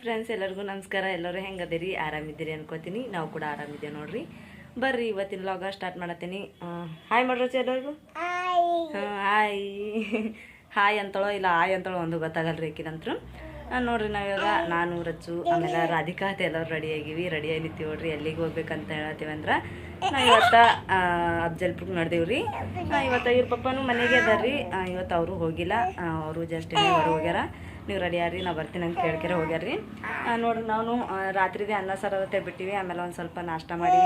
Friends ಎಲ್ಲರಿಗೂ ನಮಸ್ಕಾರ. ಎಲ್ಲರೂ ಹೆಂಗದಿರಿ? ಆರಾಮಿದ್ದೀರಿ ಅನ್ಕೋತೀನಿ. ನಾವು ಕೂಡ ಆರಾಮಿದ್ದೇವೆ ನೋಡ್ರಿ. ಬರ್ರಿ ಇವತ್ತಿನ ಲಾಗ ಸ್ಟಾರ್ಟ್ ಮಾಡತ್ತೀನಿ. ಹಾಯ್ ಮಾಡ್ರಚಿ ಎಲ್ಲರಿಗೂ. ಹಾಯ್ ಹಾಯ್ ಅಂತಳೋ ಇಲ್ಲ ಹಾಯ್ ಅಂತಳೋ ಒಂದು ಗೊತ್ತಾಗಲ್ರಿ ಆಕಿನಂತ್ರು ಆ, ನೋಡ್ರಿ ನಾವಿವಾಗ ನಾನು ರಚ್ಚು ಆಮೇಲೆ ರಾಧಿಕಾ ಅಂತ ಎಲ್ಲರೂ ರೆಡಿ ಆಗಿವಿ. ರೆಡಿ ನಿಂತೀವಿ ನೋಡ್ರಿ ಎಲ್ಲಿಗೆ ಹೋಗ್ಬೇಕಂತ ಹೇಳತ್ತೀವಿ ಅಂದ್ರೆ ನಾವು ಇವತ್ತ ಅಫ್ಜಲ್ಪುರ್ಗೆ ನಡೆದೇವ್ರಿ. ಇವತ್ತು ಇವ್ರ ಪಪ್ಪನೂ ಮನೆಗೆ ಅದಾರ್ರಿ. ರೀ ಇವತ್ತು ಅವರು ಹೋಗಿಲ್ಲ. ಅವರು ಜಸ್ಟ್ ಹೊರ ಹೋಗ್ಯಾರ. ನೀವು ರೆಡಿ ಆರಿ ನಾವು ಬರ್ತೀನಿ ಅಂತ ಕೇಳ್ಕೆರೆ ಹೋಗ್ಯಾರ್ರಿ. ನೋಡಿ ನೋಡ್ರಿ ನಾವು ರಾತ್ರಿದೇ ಅನ್ನ ಸಾರು ಅದತ್ತೆ ಬಿಟ್ಟಿವಿ ಆಮೇಲೆ ಒಂದು ಸ್ವಲ್ಪ ನಾಷ್ಟ ಮಾಡಿ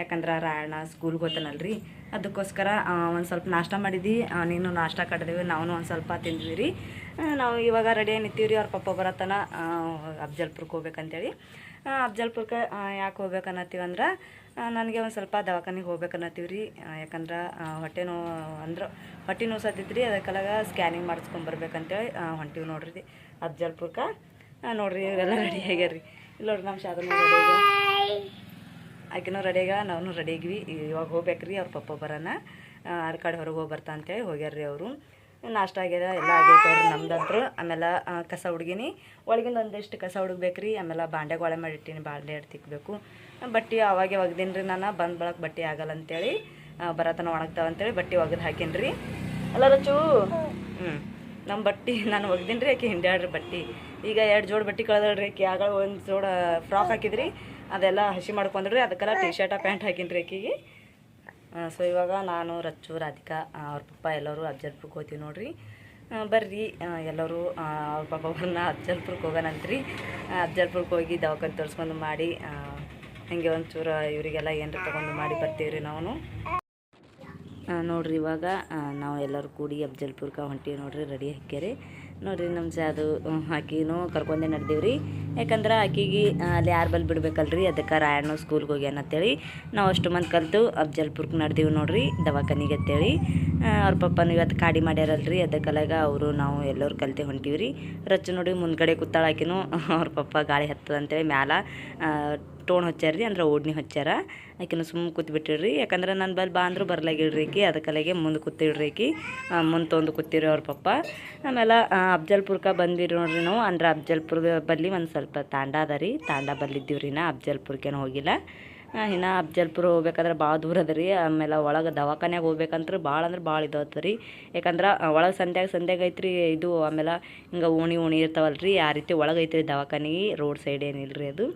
ಯಾಕಂದ್ರೆ ರಾಯಣ್ಣ ಸ್ಕೂಲ್ಗೆ ಹೋಗ್ತಾನಲ್ರಿ ಅದಕ್ಕೋಸ್ಕರ ಒಂದು ಸ್ವಲ್ಪ ನಾಷ್ಟ ಮಾಡಿದ್ವಿ. ನೀನು ನಾಷ್ಟ ಕಡ್ದೇವಿ ನಾವು ಒಂದು ಸ್ವಲ್ಪ ತಿಂದ್ವಿ ರೀ ನಾವು ಇವಾಗ ರೆಡಿ ನಿಂತೀವಿ ರೀ ಅವ್ರ ಪಪ್ಪ ಬರತನ ಅಫ್ಜಲ್ಪುರಕ್ಕೆ ಹೋಗ್ಬೇಕಂತೇಳಿ. ಅಫ್ಜಲ್ಪುರಕ್ಕೆ ಯಾಕೆ ಹೋಗ್ಬೇಕನ್ನತ್ತೀವಿ ಅಂದ್ರೆ ನನಗೆ ಒಂದು ಸ್ವಲ್ಪ ದವಾಖಾನಿಗೆ ಹೋಗ್ಬೇಕನ್ನತ್ತೀವಿ ರೀ ಯಾಕಂದ್ರೆ ಹೊಟ್ಟೆ ನೋವು ಅಂದ್ರೆ ಹೊಟ್ಟೆ ನೋವು ಸತ್ತಿತ್ತು ರೀ ಅದಕ್ಕೆಲ್ಲ ಸ್ಕ್ಯಾನಿಂಗ್ ಮಾಡಿಸ್ಕೊಂಬರ್ಬೇಕಂತೇಳಿ ಹೊಂಟೀವಿ ನೋಡ್ರಿ. ಅಫ್ಜಲ್ಪುರ್ಗೆ ಆ, ನೋಡ್ರಿ ಇವೆಲ್ಲ ರೆಡಿ ಆಗ್ಯಾರ್ರಿ. ಇಲ್ಲಿ ನೋಡ್ರಿ ನಮ್ಮ ಶಾದ ಆಕಿನೂ ರೆಡಿ ಆಗ ನಾವು ರೆಡಿ ಆಗಿವಿ. ಇವಾಗ ಹೋಗ್ಬೇಕ್ರಿ ಅವ್ರ ಪಪ್ಪ ಬರೋಣ ಆರು ಕಡೆ ಹೊರಗೆ ಹೋಗಿ ಬರ್ತಾ ಅಂತೇಳಿ ಹೋಗ್ಯಾರ್ರಿ ಅವರು. ನಾಷ್ಟ ಆಗ್ಯದ ಎಲ್ಲ ಆಗೈತೆ ಅವ್ರು ನಮ್ದಂತರು. ಆಮೇಲೆ ಕಸ ಹುಡುಗಿನಿ. ಒಳಗಿಂದ ಒಂದಿಷ್ಟು ಕಸ ಹುಡುಗ್ಬೇಕ್ರಿ. ಆಮೇಲೆ ಬಾಂಡೆಗೊಳೆ ಮಾಡಿಟ್ಟಿನಿ ಬಾಂಡೆ ತಿಕ್ಕಬೇಕು ಬಟ್ಟೆ ಅವಾಗೆ ಒಗ್ದೀನಿ ರೀ ನಾನು, ಬಂದ ಬಳಕ ಬಟ್ಟೆ ಆಗಲ್ಲ ಅಂತೇಳಿ ಬರತನ ಒಣಗ್ತಾವ ಅಂತೇಳಿ ಬಟ್ಟೆ ಒಗ್ದು ಹಾಕೀನಿ ರೀ ಅಲ್ಲ ರಚು ಹ್ಞೂ ನಮ್ಮ ಬಟ್ಟೆ ನಾನು ಒಗ್ದೀನಿ ರೀ ಆಕೆ ಹಿಂಡ್ಯಾಡ್ರಿ ಬಟ್ಟೆ. ಈಗ ಎರಡು ಜೋಡಿ ಬಟ್ಟೆ ಕಳೆದಳ್ರಿ ಆಕೆ ಆಗ ಒಂದು ಜೋಡ ಫ್ರಾಕ್ ಹಾಕಿದ್ರಿ, ಅದೆಲ್ಲ ಹಸಿ ಮಾಡ್ಕೊಂಡ್ರಿ, ಅದಕ್ಕೆಲ್ಲ ಟಿ ಶರ್ಟ ಪ್ಯಾಂಟ್ ಹಾಕಿನ್ರಿ ಆಕೆಗೆ. ಸೊ ಇವಾಗ ನಾನು, ರಚ್ಚು, ರಾಧಿಕಾ ಅವ್ರ ಪಪ್ಪ ಎಲ್ಲರೂ ಅಫ್ಜಲ್ಪುರ್ಗೆ ಹೋಗ್ತೀವಿ ನೋಡ್ರಿ. ಬರ್ರಿ ಎಲ್ಲರೂ ಅವ್ರ ಪಪ್ಪ ಅವ್ರನ್ನ ಅಫ್ಜಲ್ಪುರ್ಗೆ ಹೋಗೋಣಂತ್ರಿ. ಅಫ್ಜಲ್ಪುರ್ಗೆ ಹೋಗಿ ದವಾಖಾನೆ ತೋರಿಸ್ಕೊಂಡು ಮಾಡಿ ಹಂಗೆ ಒಂಚೂರು ಇವರಿಗೆಲ್ಲ ಏನಾರ ತೊಗೊಂಡು ಮಾಡಿ ಬರ್ತೀವಿ ರೀ ನಾವು ನೋಡ್ರಿ ಇವಾಗ ನಾವು ಎಲ್ಲರೂ ಕೂಡಿ ಅಫ್ಜಲ್ಪುರ್ಕ ಹೊಂಟೀವಿ ನೋಡ್ರಿ, ರೆಡಿ ಹಾಕ್ಯಾರಿ. ನೋಡ್ರಿ ನಮ್ಮ ಸಾದು ಆಕಿನೂ ಕರ್ಕೊಂಡೆ ರೀ ಯಾಕಂದ್ರೆ ಆಕಿಗೆ ಅಲ್ಲಿ ಯಾರು ಬಲ್ಲಿ ಬಿಡ್ಬೇಕಲ್ರಿ, ಅದಕ್ಕೆ ರಾಯಣ್ಣ ಸ್ಕೂಲ್ಗೆ ಹೋಗ್ಯಾನ ಅಂತೇಳಿ ನಾವು ಅಷ್ಟು ಮಂದಿ ಕಲಿತು ಅಫ್ಜಲ್ಪುರ್ಗೆ ನಡ್ದೀವಿ ನೋಡ್ರಿ, ದವಾಖಾನಿಗೆ ಅಂತೇಳಿ. ಅವ್ರ ಪಪ್ಪನ ಇವತ್ತು ಕಾಡಿ ಮಾಡ್ಯಾರಲ್ರಿ, ಅದಕ್ಕಲಾಗ ಅವರು ನಾವು ಎಲ್ಲರೂ ಕಲ್ತೆ ಹೊಂಟೀವಿ ರೀ ರಚ್ಚು ನೋಡಿ ಮುಂದ್ಗಡೆ ಕೂತಾಳಾಕಿನೂ ಅವ್ರ ಪಪ್ಪ ಗಾಳಿ ಹತ್ತದಂತೇಳಿ ಮ್ಯಾಲ ಟೋನ್ ಹಚ್ಚಾರ ರೀ ಅಂದ್ರೆ ಓಡ್ನಿ ಹಚ್ಚಾರ ಆಕಿನ ಸುಮ್ಮನೆ ರೀ ಯಾಕಂದ್ರೆ ನನ್ನ ಬಲ್ಲಿ ಬಾ ಅಂದ್ರೂ ಬರ್ಲಾಗಿಲ್ರಿ ಆಕಿ. ಅದಕ್ಕಲಾಗೆ ಮುಂದೆ ಕೂತಿಡ್ರಿ ಆಕಿ. ಮುಂದೆ ತೊಂದು ಕೂತಿರಿ ಅವ್ರ ಪಪ್ಪ. ಆಮೇಲೆ ಅಬ್ಜಲ್ಪುರ್ಕ ಬಂದಿರಿ ನೋಡ್ರಿ ನಾವು. ಅಂದ್ರೆ ಅಬ್ಜಲ್ಪುರ್ ಬಲ್ಲಿ ಒಂದು ಸ್ವಲ್ಪ ತಾಂಡ ಅದ ರೀ. ತಾಂಡ ಬಲ್ಲಿದ್ದೀವ್ರಿ ನಾ. ಅಬ್ಜಲ್ಪುರ್ಕೇನು ಹೋಗಿಲ್ಲ. ಇನ್ನು ಅಫ್ಜಲ್ಪುರ ಹೋಗ್ಬೇಕಂದ್ರೆ ಭಾಳ ದೂರ ಅದ ರೀ. ಆಮೇಲೆ ಒಳಗೆ ದವಾಖಾನೆಗೆ ಹೋಗ್ಬೇಕಂದ್ರೆ ಭಾಳ ಅಂದ್ರೆ ಭಾಳ ಇದಾವತ್ತ ರೀ. ಯಾಕಂದ್ರೆ ಒಳಗೆ ಸಂಧ್ಯಾಗ ಸಂಧ್ಯಾಗ ಐತ್ರಿ ಇದು ಆಮೇಲೆ ಹಿಂಗೆ ಓಣಿ ಓಣಿ ಇರ್ತಾವಲ್ರಿ. ಆ ರೀತಿ ಒಳಗೆ ಐತ್ರಿ ದವಾಖಾನಿಗೆ ರೋಡ್ ಸೈಡ್ ಏನಿಲ್ಲ ರೀ ಅದು.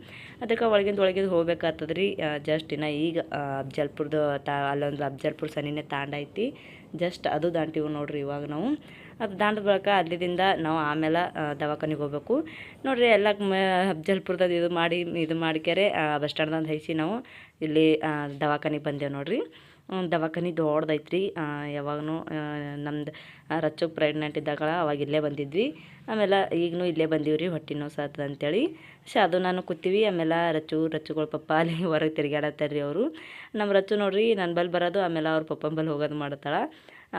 ಅದಕ್ಕೆ ಒಳಗಿಂದ ಒಳಗಿಂದ ಹೋಗ್ಬೇಕಾಗ್ತದ ರೀ. ಜಸ್ಟ್ ಇನ್ನು ಈಗ ಅಫ್ಜಲ್ಪುರ್ದು ತಾ, ಅಲ್ಲೊಂದು ಅಫ್ಜಲ್ಪುರ ಸನಿನೇ ತಾಂಡ ಐತಿ. ಜಸ್ಟ್ ಅದು ದಾಂಟಿವಿ ನೋಡ್ರಿ ಇವಾಗ ನಾವು. ಅದು ದಾಂಡ ಬಳಿಕ ನಾವು ಆಮೇಲೆ ದವಾಖಾನಿಗೆ ಹೋಗ್ಬೇಕು. ನೋಡಿರಿ, ಎಲ್ಲ ಮ ಅಫ್ಜಲ್ಪುರದಾಗ ಇದು ಮಾಡಿ, ಇದು ಮಾಡ್ಕ್ಯಾರೆ ಬಸ್ ಸ್ಟ್ಯಾಂಡ್ದಂದು ಹೈಸಿ ನಾವು ಇಲ್ಲಿ ದವಾಖಾನಿಗೆ ಬಂದೇವು ನೋಡ್ರಿ. ದವಾಖಾನೆ ದೊಡ್ಡದೈತ್ರಿ. ಯಾವಾಗೂ ನಮ್ದು ರಚ್ಚು ಪ್ರೆಗ್ನೆಂಟ್ ಇದ್ದಾಗ ಅವಾಗ ಇಲ್ಲೇ ಬಂದಿದ್ವಿ. ಆಮೇಲೆ ಈಗಲೂ ಇಲ್ಲೇ ಬಂದೀವಿ ರೀ ಹೊಟ್ಟೆ ನೋವು ಸಾತದ ಅಂತೇಳಿ. ಸೊ ಅದು ನಾನು ಕೂತೀವಿ, ಆಮೇಲೆ ರಚ್ಚು ರಚ್ಚುಗಳ ಪಪ್ಪ ಅಲ್ಲಿ ಹೊರಗೆ ತಿರ್ಗಾಡತ್ತಾರ ರೀ ಅವರು. ನಮ್ಮ ರಚ್ಚು ನೋಡ್ರಿ ನನ್ನ ಬಲ್ ಬರೋದು, ಆಮೇಲೆ ಅವ್ರ ಪಪ್ಪನ ಬಲ್ ಹೋಗೋದು ಮಾಡ್ತಾಳೆ.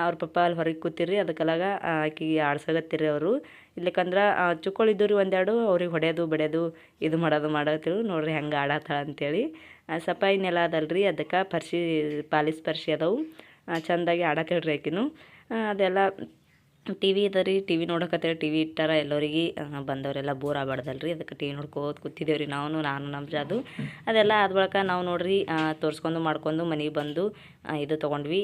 ಅವ್ರ ಪಪ್ಪ ಅಲ್ಲಿ ಹೊರಗೆ ಕೂತಿರಿ ಅದಕ್ಕಲಾಗ ಆಕಿಗೆ ಆಡ್ಸಗತ್ತಿರಿ ಅವರು. ಇಲ್ಲಕಂದ್ರೆ ಚುಕ್ಕೊಳಿದ್ದು ರೀ ಒಂದೆರಡು, ಅವ್ರಿಗೆ ಹೊಡೆಯೋದು, ಬಡಿಯೋದು, ಇದು ಮಾಡೋದು ಮಾಡತ್ತಿರು ನೋಡ್ರಿ ಹೆಂಗೆ ಆಡತ್ತಾಳ ಅಂತೇಳಿ. ಸಪಾಯಿ ನೆಲ ಅದಲ್ರಿ, ಅದಕ್ಕೆ ಪರ್ಶಿ, ಪಾಲಿಸ್ ಪರ್ಶಿ ಅದಾವು. ಚಂದಾಗಿ ಆಡತ್ತಿಳ್ರಿ ಆಕಿನೂ. ಅದೆಲ್ಲ ಟಿ ವಿ ಅದ ರೀ ಟಿ ವಿ ನೋಡಕತ್ತೀರ ಟಿ ವಿ ಇಟ್ಟಾರ ಎಲ್ಲರಿಗೆ ಬಂದವರೆಲ್ಲ ಬೋರ್ ಆಗ್ಬಾರ್ದಲ್ರಿ, ಅದಕ್ಕೆ ಟಿ ವಿ ನೋಡ್ಕೋತ ಕೂತಿದ್ದೇವೆ ರೀ ನಾವು, ನಾನು ನಮ್ಮ ಜಾದು. ಅದೆಲ್ಲ ಆದ ಬಳಿಕ ನಾವು ನೋಡ್ರಿ ತೋರಿಸ್ಕೊಂಡು ಮಾಡ್ಕೊಂಡು ಮನೆಗೆ ಬಂದು ಇದು ತೊಗೊಂಡ್ವಿ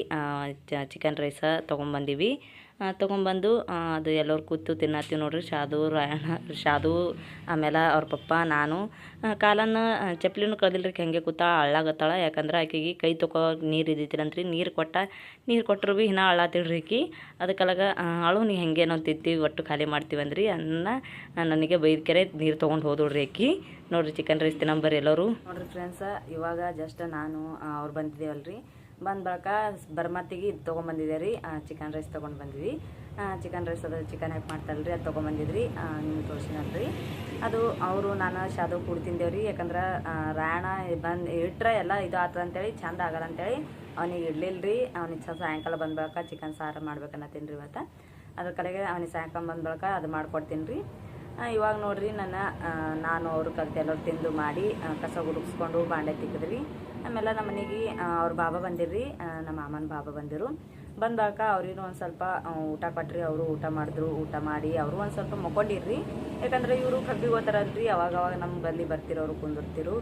ಚಿಕನ್ ರೈಸ ತೊಗೊಂಬಂದಿವಿ. ತೊಗೊಂಬಂದು ಅದು ಎಲ್ಲರೂ ಕೂತು ತಿನ್ನತ್ತೀವಿ ನೋಡ್ರಿ. ಶಾದು, ರಾಯಣ್ಣ, ಶಾದು, ಆಮೇಲೆ ಅವ್ರ ಪಪ್ಪ, ನಾನು. ಕಾಲನ್ನ ಚಪ್ಲಿನೂ ಕಳ್ದಿಲ್ರಿ, ಹಂಗೆ ಕೂತ ಅಳ್ಳಾಗತ್ತಾಳ. ಯಾಕಂದ್ರೆ ಆಕೆಗೆ ಕೈ ತೊಗೋ ನೀರು ಇದ್ದಿತ್ತಿರಂತ್ರಿ ನೀರು ಕೊಟ್ಟ, ನೀರು ಕೊಟ್ಟರು ಭೀ ಇನ್ನೂ ಅಳ್ಳಾತಿಳ್ರಿ ಆಕಿ ಅದಕ್ಕಲಾಗ ಅಳು, ನೀ ಹೆಂಗೆ ನಾವು ತಿಂತೀವಿ, ಒಟ್ಟು ಖಾಲಿ ಮಾಡ್ತೀವಿ ಅಂದ್ರಿ. ಅನ್ನ ನನಗೆ ಬೈದ್ಕೆರೆ ನೀರು ತೊಗೊಂಡು ಹೋದೋಡ್ರಿ ಆಕಿ ನೋಡ್ರಿ ಚಿಕನ್ ರೈಸ್ ತಿನ್ನಂಬರ್ರಿ ಎಲ್ಲರೂ. ನೋಡ್ರಿ ಫ್ರೆಂಡ್ಸ ಇವಾಗ ಜಸ್ಟ್ ನಾನು ಅವ್ರು ಬಂದಿದ್ದೇವಲ್ರಿ ಬಂದ ಬಳಿಕ ಬರ್ಮತಿಗೆ ಇದು ತೊಗೊಂಬಂದಿದ್ದೆ ರೀ. ಚಿಕನ್ ರೈಸ್ ತೊಗೊಂಡು ಬಂದಿದ್ವಿ. ಚಿಕನ್ ರೈಸ್ ಅದು ಚಿಕನ್ ಹ್ಯಾಕ್ ಮಾಡ್ತಾರಲ್ರಿ, ಅದು ತೊಗೊಂಬಂದಿದ್ರಿ. ನಿಮ್ಗೆ ತೋರಿಸಿನಲ್ರಿ. ಅದು ಅವರು ನಾನು ಶಾದು ಕೂಡಿ ತಿಂದೇವ್ರಿ. ಯಾಕಂದ್ರೆ ರಾಯಣ ಬಂದು ಇಟ್ಟರೆ ಎಲ್ಲ ಇದು ಆತದ ಅಂತೇಳಿ, ಚಂದ ಆಗಲ್ಲ ಅಂತೇಳಿ ಅವ್ನಿಗೆ ರೀ ಅವ್ನಿಗೆ ಸಾಯಂಕಾಲ ಬಂದ ಬಳಿಕ ಚಿಕನ್ ಸಾರು ಮಾಡ್ಬೇಕನ್ನತ್ತೀನಿ ರೀ ಇವತ್ತು. ಅದ್ರ ಕಡೆಗೆ ಅವ್ನಿಗೆ ಸಾಯಂಕಾಲ ಬಂದ ಬಳಿಕ ಅದು ಮಾಡ್ಕೊಡ್ತೀನಿ ರೀ ಇವಾಗ ನೋಡ್ರಿ ನನ್ನ ನಾನು ಅವರು ಕಲ್ತೆಲ್ಲರು ತಿಂದು ಮಾಡಿ ಕಸ ಗುಡುಗಿಸ್ಕೊಂಡು ಬಾಂಡೆ ತಿಕ್ಕಿದ್ರಿ ಆಮೇಲೆ ನಮ್ಮ ಮನೆಗೆ ಅವ್ರ ಬಾಬಾ ಬಂದಿರ್ರಿ ನಮ್ಮ ಮಾಮನ ಬಾಬಾ ಬಂದಿರು. ಬಂದಾಗ ಅವ್ರಿಗೂ ಒಂದು ಸ್ವಲ್ಪ ಊಟ ಕೊಟ್ರಿ, ಅವರು ಊಟ ಮಾಡಿದ್ರು, ಊಟ ಮಾಡಿ, ಅವರು ಒಂದು ಸ್ವಲ್ಪ ಮಕ್ಕೊಂಡಿರ್ರಿ. ಯಾಕಂದ್ರೆ ಇವರು ಕಬ್ಬಿಗೆ ಹೋಗ್ತಾರಲ್ರಿ ಅವಾಗ ಅವಾಗ ನಮ್ಮ ಬಲ್ಲಿ ಬರ್ತಿರೋರು ಕುಂದಿರ್ತಿರು.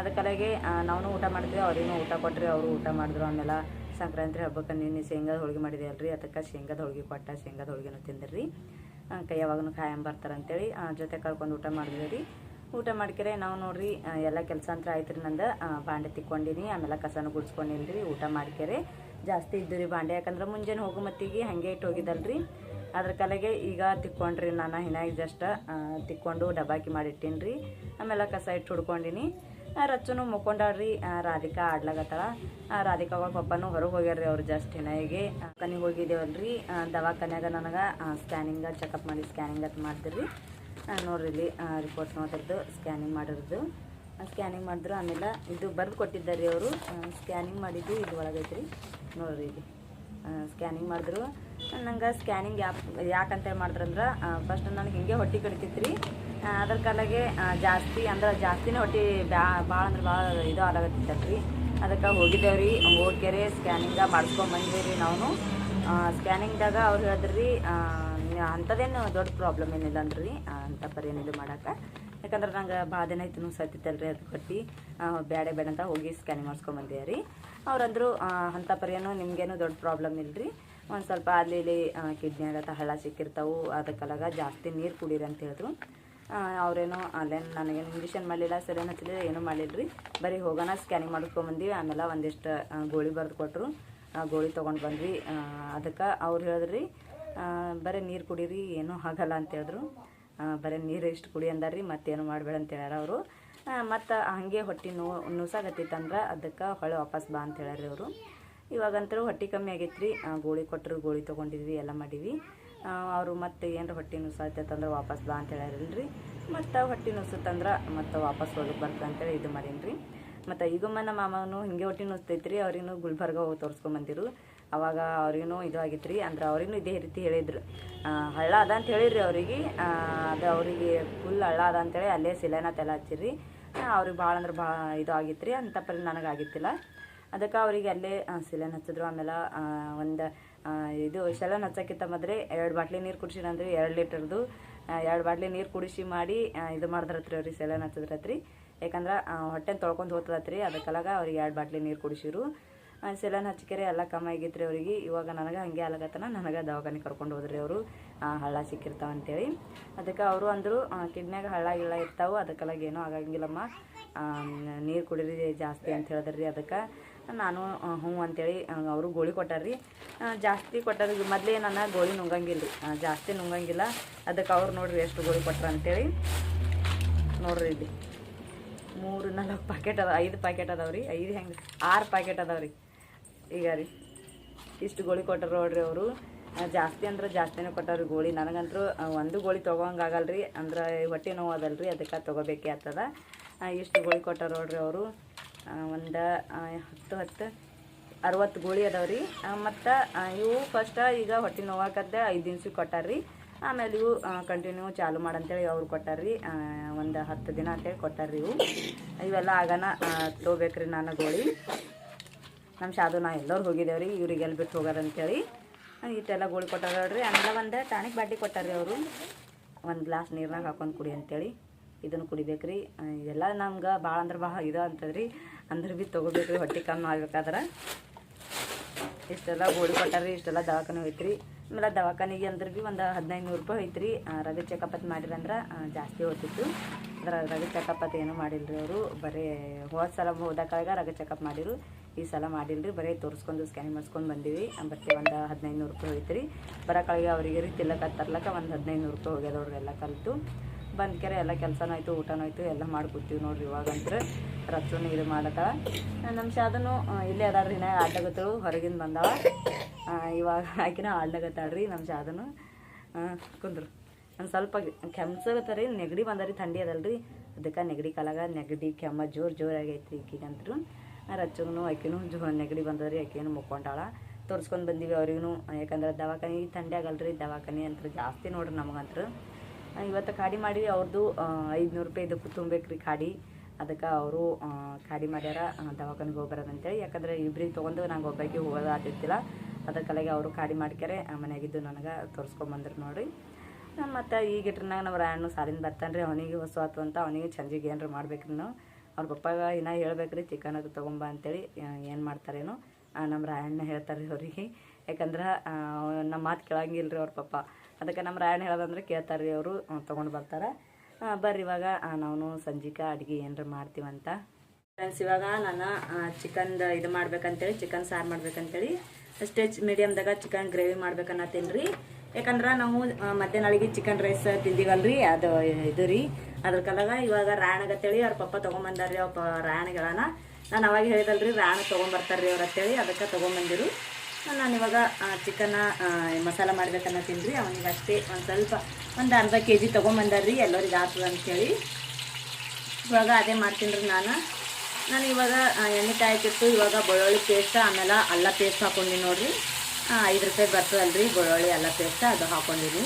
ಅದಕ್ಕಲಾಗೆ ನಾವು ಊಟ ಮಾಡ್ತೀವಿ ಅವ್ರಿಗೂ ಊಟ ಕೊಟ್ರಿ, ಅವರು ಊಟ ಮಾಡಿದ್ರು. ಆಮೇಲೆ ಸಂಕ್ರಾಂತಿ ಹಬ್ಬಕ್ಕೆ ನಿನ್ನೆ ಶೇಂಗಾದ ಹೋಳಿಗೆ ಮಾಡಿದೆ ಅಲ್ರಿ, ಅದಕ್ಕೆ ಶೇಂಗಾದ ಹೋಳಿಗೆ ಕೊಟ್ಟ, ಶೇಂಗಾದ ಹೋಳಿಗೆನೂ ತಿಂದಿರ್ರಿ. ಕೈ ಯಾವಾಗನು ಖಾಯಂ ಬರ್ತಾರಂತೇಳಿ ಜೊತೆ ಕರ್ಕೊಂಡು ಊಟ ಮಾಡಿದ್ವಿ ಊಟ ಮಾಡ್ಕೆರೆ, ನಾವು ನೋಡ್ರಿ ಎಲ್ಲ ಕೆಲಸ ಅಂತ ಆಯ್ತು ರೀ ನಂದು. ಬಾಂಡೆ ತಿಕ್ಕೊಂಡಿನಿ, ಆಮೇಲೆ ಕಸನ ಗುಡ್ಸ್ಕೊಂಡಿನಿ ಊಟ ಮಾಡ್ಕೆರೆ. ಜಾಸ್ತಿ ಇದ್ದು ರೀ ಬಾಂಡೆ, ಯಾಕಂದ್ರೆ ಮುಂಜಾನೆ ಹೋಗೋ ಮತ್ತಿಗೆ ಹಂಗೆ ಇಟ್ಟು ಹೋಗಿದ್ದಲ್ರಿ ಅದ್ರ ಕಲೆಗೆ ಈಗ ತಿಕ್ಕೊಂಡ್ರಿ ನಾನು ಹಿನಾಗಿ ಜಸ್ಟ್ ತಿಕ್ಕೊಂಡು ಡಬಾಕಿ ಮಾಡಿಟ್ಟೀನಿ ರೀ. ಆಮೇಲೆ ಕಸ ಇಟ್ಟು ಹುಡ್ಕೊಂಡಿನಿ. ರಚ್ಚನು ಮುಕ್ಕೊಂಡಾಳ್ರಿ ರಾಧಿಕಾ ಆಡ್ಲಾಗತ್ತಾಳ ರಾಧಿಕಾ ಅವ್ರ ಪಪ್ಪನೂ ಹೊರಗೆ ಹೋಗ್ಯಾರ್ರಿ ಅವ್ರು ಜಸ್ಟ್ ಹಿನಾಯಿಗೆ. ಕನಿಗೆ ಹೋಗಿದ್ದೇವಲ್ರಿ ದವಾಖಾನ್ಯಾಗ ನನಗೆ ಸ್ಕ್ಯಾನಿಂಗ, ಚೆಕಪ್ ಮಾಡಿ ಸ್ಕ್ಯಾನಿಂಗ್ ಅಂತ ಮಾಡ್ತೀರಿ ನೋಡ್ರಿ ಇಲ್ಲಿ ರಿಪೋರ್ಟ್ ನೋಡಿದ್ದು ಸ್ಕ್ಯಾನಿಂಗ್ ಮಾಡಿರೋದು. ಸ್ಕ್ಯಾನಿಂಗ್ ಮಾಡಿದ್ರು ಆಮೇಲೆ ಇದು ಬರೆದು ಕೊಟ್ಟಿದ್ದಾರೆ ಅವರು. ಸ್ಕ್ಯಾನಿಂಗ್ ಮಾಡಿದ್ದು ಇದು ಒಳಗೈತ್ರಿ. ನೋಡ್ರಿ ಇಲ್ಲಿ. ಸ್ಕ್ಯಾನಿಂಗ್ ಮಾಡಿದ್ರು. ನಂಗೆ ಸ್ಕ್ಯಾನಿಂಗ್ ಯಾಕೆ ಯಾಕಂತೇಳಿ ಮಾಡಿದ್ರಂದ್ರೆ ಫಸ್ಟ್ ನನಗೆ ಹಿಂಗೆ ಹೊಟ್ಟೆ ಕಡಿತಿತ್ತು ರೀ ಅದ್ರ ಕಾಲಾಗೆ ಜಾಸ್ತಿ ಅಂದ್ರೆ ಜಾಸ್ತಿನೇ ಹೊಟ್ಟೆ ಬ್ಯಾ ಭಾಳ ಅಂದ್ರೆ ಭಾಳ ಇದು ಆಗತ್ತಿತ್ತಲ್ರಿ ಅದಕ್ಕೆ ಹೋಗಿದ್ದೇವ್ರಿ. ಹೋಗ್ಯಾರೆ ಸ್ಕ್ಯಾನಿಂಗ ಮಾಡಿಸ್ಕೊಂಡ್ ಬಂದ್ವಿ ರೀ ನಾವು. ಸ್ಕ್ಯಾನಿಂಗ್ದಾಗ ಅವ್ರು ಹೇಳಿದ್ರಿ ಅಂಥದ್ದೇನು ದೊಡ್ಡ ಪ್ರಾಬ್ಲಮ್ ಏನಿಲ್ಲ ಅಂದ್ರಿ ಅಂಥ ಪರಿ ಏನಿಲ್ಲ ಮಾಡಕ್ಕೆ. ಯಾಕಂದ್ರೆ ನಂಗೆ ಭಾಳ ದಿನ ಆಯ್ತು ನೀವು ಸತ್ತಿತ್ತಲ್ರಿ ಅದು ಕಟ್ಟಿ. ಬೇಡ ಬೇಡ ಅಂತ ಹೋಗಿ ಸ್ಕ್ಯಾನಿಂಗ್ ಮಾಡಿಸ್ಕೊಂಡ್ ಬಂದೆ ರೀ. ಅವ್ರಂದ್ರು ಅಂಥ ಪರಿಯೇನು ನಿಮಗೇನು ದೊಡ್ಡ ಪ್ರಾಬ್ಲಮ್ ಇಲ್ರಿ. ಒಂದು ಸ್ವಲ್ಪ ಅಲ್ಲಿ ಇಲ್ಲಿ ಕಿಡ್ನಿಯಾಗ ಹಳ್ಳ ಸಿಕ್ಕಿರ್ತಾವು. ಅದಕ್ಕಲಾಗ ಜಾಸ್ತಿ ನೀರು ಕುಡೀರಿ ಅಂತ ಹೇಳಿದ್ರು. ಅವರೇನು, ಅಲ್ಲೇನು ನನಗೇನು ಇಂಜೆಕ್ಷನ್ ಮಾಡಲಿಲ್ಲ ಸರಿಯೇನು ಹಚ್ಚಲಿಲ್ಲ ಏನೂ ಮಾಡಿಲ್ಲ ರೀ ಬರೀ ಹೋಗೋಣ ಸ್ಕ್ಯಾನಿಂಗ್ ಮಾಡಿಸ್ಕೊಂಬಂದ್ವಿ ಆಮೇಲೆ ಒಂದಿಷ್ಟು ಗೋಳಿ ಬರೆದು ಕೊಟ್ಟರು ಗೋಳಿ ತೊಗೊಂಡು ಬಂದ್ವಿ. ಅದಕ್ಕೆ ಅವ್ರು ಹೇಳಿದ್ರಿ ಬರೀ ನೀರು ಕುಡೀರಿ, ಏನೂ ಆಗಲ್ಲ ಅಂತ ಹೇಳಿದ್ರು. ಬರೀ ನೀರು ಇಷ್ಟು ಕುಡಿ ಅಂದಾರ್ರಿ, ಮತ್ತೇನು ಮಾಡಬೇಡ ಅಂತ ಹೇಳ್ಯಾರ ಅವರು. ಮತ್ತು ಹಾಗೆ ಹೊಟ್ಟೆ ನೋ, ನುಸಾಗತ್ತಿತ್ತಂದ್ರೆ ಅದಕ್ಕೆ ಹೊಳೆ ವಾಪಸ್ ಬಾ ಅಂತ ಹೇಳ್ಯಾರ ಅವರು. ಇವಾಗಂತೂ ಹೊಟ್ಟೆ ಕಮ್ಮಿ ಆಗೈತೆ ರೀ ಗೋಳಿ ಕೊಟ್ಟರು ಗೋಳಿ ತೊಗೊಂಡಿದ್ವಿ, ಎಲ್ಲ ಮಾಡೀವಿ ಅವರು ಮತ್ತೆ ಏನಾರ ಹೊಟ್ಟೆ ನುಸಾತೈತಂದ್ರೆ ವಾಪಸ್ ಬಾ ಅಂತ ಹೇಳ್ಯಾರಲ್ರಿ. ಮತ್ತು ಹೊಟ್ಟೆ ನುಸುತ್ತಂದ್ರೆ ಮತ್ತೆ ವಾಪಸ್ ಹೋಗಕ್ಕೆ ಬರ್ತಂತೇಳಿ ಇದು ಮಾಡೀನಿ ರೀ ಮತ್ತು ಈಗಮ್ಮನ ಮಾಮನು ಹಿಂಗೆ ಹೊಟ್ಟೆ ನುಸ್ತೈತೆ ರೀ ಅವ್ರಿಗೂ ಗುಲ್ಬರ್ಗ ಹೋಗಿ ತೋರಿಸ್ಕೊಂಬಂದಿರು ಅವಾಗ ಅವ್ರಿಗೂ ಇದು ಆಗಿತ್ತು ರೀ ಅಂದ್ರೆ ಅವ್ರಿಗೂ ಇದೇ ರೀತಿ ಹೇಳಿದ್ರು. ಹಳ್ಳ ಅದ ಅಂತ ಹೇಳಿರಿ ಅವ್ರಿಗೆ. ಅದು ಅವರಿಗೆ ಫುಲ್ ಹಳ್ಳ ಅದ ಅಂತೇಳಿ ಅಲ್ಲೇ ಸಿಲೆನ ತೆಲ ಹಚ್ಚಿರಿ ಅವ್ರಿಗೆ ಭಾಳ ಅಂದ್ರೆ ಭಾಳ ಇದು ಆಗಿತ್ತು ರೀ ಅಂತ ಪರಿ ನನಗೆ ಆಗಿತ್ತಿಲ್ಲ ಅದಕ್ಕೆ ಅವರಿಗೆ ಅಲ್ಲೇ ಸಿಲೆನ್ ಹಚ್ಚಿದ್ರು. ಆಮೇಲೆ ಒಂದು ಇದು ಸೆಲೆನ್ ಹಚ್ಚಕ್ಕಿಂತ ಮೊದಲೇ ಎರಡು ಬಾಟ್ಲಿ ನೀರು ಕುಡಿಸಿರಂದ್ರಿ ಎರಡು ಲೀಟರ್ದು. ಎರಡು ಬಾಟ್ಲಿ ನೀರು ಕುಡಿಸಿ ಮಾಡಿ ಇದು ಮಾಡಿದ್ರತ್ರಿ ಅವ್ರಿಗೆ ಸೆಲೆನ್ ಹಚ್ಚಿದ್ರತ್ರಿ ಯಾಕಂದ್ರೆ ಹೊಟ್ಟೆ ತೊಳ್ಕೊಂಡು ಹೋಗ್ತದತ್ರಿ, ಅದಕ್ಕೆಲ್ಲಾಗ ಅವ್ರಿಗೆ ಎರಡು ಬಾಟ್ಲಿ ನೀರು ಕುಡಿಸಿರು. ಸೆಲೆನ್ ಹಚ್ಚಿಕೆರೆ ಎಲ್ಲ ಕಮ್ಮಿ ರೀ ಅವ್ರಿಗೆ. ಇವಾಗ ನನಗೆ ಹಂಗೆ ಆಗತ್ತನ ನನಗೆ ದವಾಖಾನೆ ಕರ್ಕೊಂಡು ಹೋದ್ರಿ ಅವರು. ಹಳ್ಳ ಸಿಕ್ಕಿರ್ತಾವ ಅಂತೇಳಿ. ಅದಕ್ಕೆ ಅವರು ಅಂದರು ಕಿಡ್ನ್ಯಾಗ ಹಳ್ಳ ಗಿಳ್ಳ ಇರ್ತಾವೆ, ಅದಕ್ಕೆಲ್ಲಾಗ ಏನೂ ಆಗಂಗಿಲ್ಲಮ್ಮ. ನೀರು ಕುಡೀರಿ ಜಾಸ್ತಿ ಅಂತ ಹೇಳಿದ್ರಿ ಅದಕ್ಕೆ. ನಾನು ಹ್ಞೂ ಅಂತೇಳಿ ಅವರು ಗೋಳಿ ಕೊಟ್ಟಾರ್ರಿ. ಜಾಸ್ತಿ ಕೊಟ್ಟಾರ ಮೊದಲೇ ನಾನು ಗೋಳಿ ನುಂಗಂಗಿಲ್ಲ ರೀ ಜಾಸ್ತಿ ನುಂಗಂಗಿಲ್ಲ. ಅದಕ್ಕೆ ಅವ್ರು ನೋಡ್ರಿ ಎಷ್ಟು ಗೋಳಿ ಕೊಟ್ರ ಅಂತೇಳಿ. ನೋಡ್ರಿ ಇಲ್ಲಿ. ಮೂರು, ನಾಲ್ಕು ಪ್ಯಾಕೆಟ್ ಅದ, ಐದು ಪ್ಯಾಕೆಟ್ ಅದಾವೆ ರೀ. ಐದು ಹೆಂಗೆ, ಆರು ಪ್ಯಾಕೆಟ್ ಅದಾವ ರೀ. ಈಗ ರೀ, ಇಷ್ಟು ಗೋಳಿ ಕೊಟ್ಟರು ನೋಡ್ರಿ ಅವರು. ಜಾಸ್ತಿ ಅಂದ್ರೆ ಜಾಸ್ತಿನೇ ಕೊಟ್ಟಾರ ಗೋಳಿ. ನನಗಂತೂ ಒಂದು ಗೋಳಿ ತೊಗೊಂಗಾಗಲ್ಲ ರೀ ಅಂದ್ರೆ ಹೊಟ್ಟೆ ನೋವು ಅದಲ್ರಿ, ಅದಕ್ಕೆ ತೊಗೋಬೇಕೇ ಆಗ್ತದ. ಇಷ್ಟು ಗೋಳಿ ಕೊಟ್ಟಾರ ನೋಡ್ರಿ ಅವರು. ಒಂದು ಹತ್ತು ಹತ್ತು, ಅರವತ್ತು ಗೋಳಿ ಅದಾವೆ ರೀ. ಮತ್ತು ಇವು ಫಸ್ಟ್ ಈಗ ಹೊಟ್ಟೆ ನೋವಾಕದ್ದೆ ಐದು ದಿನಸಿ ಕೊಟ್ಟಾರ್ರಿ ಆಮೇಲೆ ಇವು ಕಂಟಿನ್ಯೂ ಚಾಲು ಮಾಡಂತೇಳಿ ಅವ್ರು ಕೊಟ್ಟಾರ್ರಿ. ಒಂದು ಹತ್ತು ದಿನ ಅಂತೇಳಿ ಕೊಟ್ಟಾರ್ರಿ ಇವು. ಇವೆಲ್ಲ ಆಗನ ತೊಗೋಬೇಕ್ರಿ ನಾನು ಗೋಳಿ. ನಮ್ಮ ಶಾದು ನಾ ಎಲ್ಲರೂ ಹೋಗಿದ್ದೇವ್ರಿ ರೀ ಎಲ್ಲಿ ಬಿಟ್ಟು ಹೋಗಾರ ಅಂತೇಳಿ ಇಷ್ಟೆಲ್ಲ ಗೋಳಿ ಕೊಟ್ಟಾರ ನೋಡ್ರಿ ಆಮೇಲೆ ಒಂದು ಟಾನಿಕ್ ಬಾಟಿ ಕೊಟ್ಟಾರ್ರಿ ಅವರು. ಒಂದು ಗ್ಲಾಸ್ ನೀರ್ನಾಗ ಹಾಕೊಂಡು ಕುಡಿ ಅಂತೇಳಿ. ಇದನ್ನು ಕುಡಿಬೇಕ್ರಿ. ಇದೆಲ್ಲ ನಮ್ಗೆ ಭಾಳ ಅಂದ್ರೆ ಭಾಳ ಇದು ಅಂತದ್ರಿ. ಅಂದ್ರೆ ಭೀ ತೊಗೋಬೇಕ್ರಿ, ಹೊಟ್ಟೆ ಕಮ್ಮಿ ಆಗ್ಬೇಕಾದ್ರೆ. ಇಷ್ಟೆಲ್ಲ ಗೋಳಿ ಕೊಟ್ಟಾರ್ರಿ, ಇಷ್ಟೆಲ್ಲ ದವಾಖಾನೆ ಹೋಯ್ತ್ರಿ. ಆಮೇಲೆ ದವಾಖಾನಿಗೆ ಅಂದ್ರೆ ಭೀ ಒಂದು ಹದಿನೈದು ನೂರು ರೂಪಾಯಿ ಐತ್ರಿ ರಗ ಚೆಕಪ್ ಅಂತ ಮಾಡಿರಂದ್ರೆ ಜಾಸ್ತಿ ಹೋಗ್ತಿತ್ತು. ಅಂದ್ರೆ ರಗ ಚೆಕಪ್ ಅಂತ ಏನೂ ರೀ ಅವರು. ಬರೀ ಹೋದ ಸಲ ಹೋದಾಗ ರಗ ಚೆಕಪ್ ಮಾಡಿರು. ಈ ಸಲ ಮಾಡಿಲ್ರಿ. ಬರೀ ತೋರಿಸ್ಕೊಂಡು ಸ್ಕ್ಯಾನಿಂಗ್ ಮಾಡಿಸ್ಕೊಂಡು ಬಂದೀವಿ. ಬರ್ತೀವಿ ಒಂದು ಹದಿನೈದು ನೂರು ರೂಪಾಯಿ ಹೋಯ್ತು ರೀ ಬರೋಕಳಿಗೆ ಅವರಿಗೆ ರೀ ತಿಲ್ಲಕ ತರ್ಲಕ್ಕ ಒಂದು ಹದಿನೈದು ನೂರು ರೂಪಾಯಿ ಹೋಗ್ಯದ ನೋಡ್ರಿ ಕಲಿತು. ಬಂದ ಕೆರೆ ಎಲ್ಲ ಕೆಲಸನೂ ಆಯಿತು, ಊಟನೂ ಆಯಿತು, ಎಲ್ಲ ಮಾಡ್ಕೊತೀವಿ ನೋಡ್ರಿ ಇವಾಗಂತೂ ರಚ್ಚುನು ಇದು ಮಾಡತ್ತಾಳ ನಮ್ಮ ಶಾದನು ಇಲ್ಲೇ ಅದಾಳ್ರಿ ನಾ ಆಡ್ಲಾಗತ್ತಳು ಹೊರಗಿಂದ ಬಂದಾವ ಇವಾಗ ಆಕಿನ ಆಡ್ಲಾಗತ್ತಾಳ್ರಿ ನಮ್ಮ ಶಾದನು. ಕುಂದ್ರು. ಒಂದು ಸ್ವಲ್ಪ ಕೆಮ್ಸಗತ್ತರಿ ನೆಗಡಿ ಬಂದರಿ, ಥಂಡಿ ಅದಲ್ರಿ. ಅದಕ್ಕೆ ನೆಗಡಿ ಕಾಲಾಗ ನೆಗಡಿ, ಕೆಮ್ಮ ಜೋರು ಜೋರು ಆಗೈತಿ ಈಕಿಗಂತ್ರು. ರಚ್ಚಗೂ ಆಕಿನೂ ಜೋ, ನೆಗಡಿ ಬಂದವ್ರಿ ಆಕಿನೂ ಮುಕ್ಕೊಂಡಾಳ. ತೋರಿಸ್ಕೊಂಡು ಬಂದೀವಿ ಅವ್ರಿಗೂ ಯಾಕಂದ್ರೆ ದವಾಖಾನೆ ಥಂಡಿ ಆಗಲ್ರಿ, ದವಾಖಾನೆ ಅಂತ ಜಾಸ್ತಿ ನೋಡ್ರಿ ನಮಗಂತ್ರ. ಇವತ್ತು ಖಾಡಿ ಮಾಡಿ ಅವ್ರದ್ದು ಐದುನೂರು ರೂಪಾಯಿ ಇದಕ್ಕೆ ತುಂಬೇಕ್ರಿ ರೀ ಖಾಡಿ ಅದಕ್ಕೆ ಅವರು ಖಾಡಿ ಮಾಡ್ಯಾರ ದವಾಖಾನಿಗೆ ಹೋಗಿ ಬರೋದಂತೇಳಿ ಯಾಕಂದ್ರೆ ಇಬ್ರಿಗೆ ತೊಗೊಂಡು ನಂಗೆ ಒಬ್ಬಾಕಿ ಹೋಗೋದು ಆಗ್ತಿತ್ತಿಲ್ಲ. ಅದಕ್ಕಲಾಗಿ ಅವರು ಖಾಡಿ ಮಾಡ್ಕ್ಯಾರೆ. ಮನೆಯಾಗಿದ್ದು ನನಗೆ ತೋರಿಸ್ಕೊಂಬಂದ್ರು ನೋಡ್ರಿ. ಮತ್ತು ಈಗ ಇಟ್ರನಾಗ ನಮ್ಮ ರಾಯಣ್ಣು ಸಾಲಿಂದ ಬರ್ತಾನೆ ರೀ ಅವನಿಗೆ ಹೊಸ ಆತು ಅಂತ ಅವನಿಗೆ ಚಂದಿಗೆ ಏನಾರು ಮಾಡ್ಬೇಕ್ರಿ ನಾವು. ಅವ್ರ ಪಪ್ಪಾಗ ಇನ್ನೂ ಹೇಳ್ಬೇಕ್ರಿ ಚಿಕನ್ ಅದು ತೊಗೊಂಬ ಅಂತೇಳಿ ಏನು ಮಾಡ್ತಾರೇನೋ. ನಮ್ಮ ರಾಯಣ್ಣ ಹೇಳ್ತಾರೆ ರೀ ಅವ್ರಿಗೆ. ಯಾಕಂದ್ರೆ ನಮ್ಮ ಮಾತು ಕೇಳಂಗಿಲ್ಲ ರೀ ಅವ್ರ ಪಪ್ಪ. ಅದಕ್ಕೆ ನಮ್ಮ ರಾಯಣ್ಣ ಹೇಳೋದಂದ್ರೆ ಕೇಳ್ತಾರೆ ರೀ ಅವರು ತೊಗೊಂಡು ಬರ್ತಾರೆ. ಬರ್ರಿ ಇವಾಗ ನಾವು ಸಂಜಿಕ ಅಡುಗೆ ಏನಾರ ಮಾಡ್ತೀವಂತ ಫ್ರೆಂಡ್ಸ್ ಇವಾಗ ನಾನು ಚಿಕನ್ದ ಇದು ಮಾಡ್ಬೇಕಂತೇಳಿ ಚಿಕನ್ ಸಾರು ಮಾಡ್ಬೇಕಂತೇಳಿ ಸ್ಟೇಜ್ ಮೀಡಿಯಮ್ದಾಗ ಚಿಕನ್ ಗ್ರೇವಿ ಮಾಡ್ಬೇಕನ್ನತ್ತೀನಿ ರೀ ಯಾಕಂದ್ರೆ ನಾವು ಮಧ್ಯಾಹ್ನ ಮಧ್ಯಾಹ್ನಳಿಗೆ ಚಿಕನ್ ರೈಸ್ ತಿಂದೀವಲ್ರಿ, ಅದು, ಇದು ರೀ. ಅದ್ರ ಕಲಾಗ ಇವಾಗ ರಾಯಣಗತ್ತೇಳಿ ಅವ್ರ ಪಪ್ಪ ತೊಗೊಂಬಂದಾರ್ರಿ, ಅವ್ರ ಪ, ರಾಯಣಿಗೆ ಹೇಳೋಣ ನಾನು ಅವಾಗ ಹೇಳಿದಲ್ರಿ ರಾಯಣ ತೊಗೊಂಬರ್ತಾರ್ರಿ ಅವ್ರು ಅಂತೇಳಿ, ಅದಕ್ಕೆ ತೊಗೊಂಬಂದಿರು. ನಾನು ಇವಾಗ ಚಿಕನ್ನ ಮಸಾಲ ಮಾಡ್ಬೇಕನ್ನ ತಿನ್ನಿರಿ ಅವನಿಗೆ ಅಷ್ಟೇ ಒಂದು ಸ್ವಲ್ಪ, ಒಂದು ಅರ್ಧ ಕೆ ಜಿ ತೊಗೊಂಬಂದಾರ್ರಿ, ಎಲ್ಲರಿಗೆ ಆಗ್ತದೆ ಅಂತೇಳಿ. ಇವಾಗ ಅದೇ ಮಾಡ್ತೀನಿ ರೀ ನಾನು. ನಾನು ಇವಾಗ ಎಣ್ಣೆ ಕಾಯಕ್ಕಿಟ್ಟು ಇವಾಗ ಬೆಳ್ಳುಳ್ಳಿ ಪೇಸ್ಟ್ ಆಮೇಲೆ ಅಲ್ಲ ಪೇಸ್ಟ್ ಹಾಕ್ಕೊಂಡಿನಿ ನೋಡಿರಿ. ಐದು ರೂಪಾಯಿ ಬರ್ತದಲ್ರಿ ಬೆಳ್ಳುಳ್ಳಿ ಅಲ್ಲ ಪೇಸ್ಟ್ ಅದು ಹಾಕೊಂಡಿನಿ.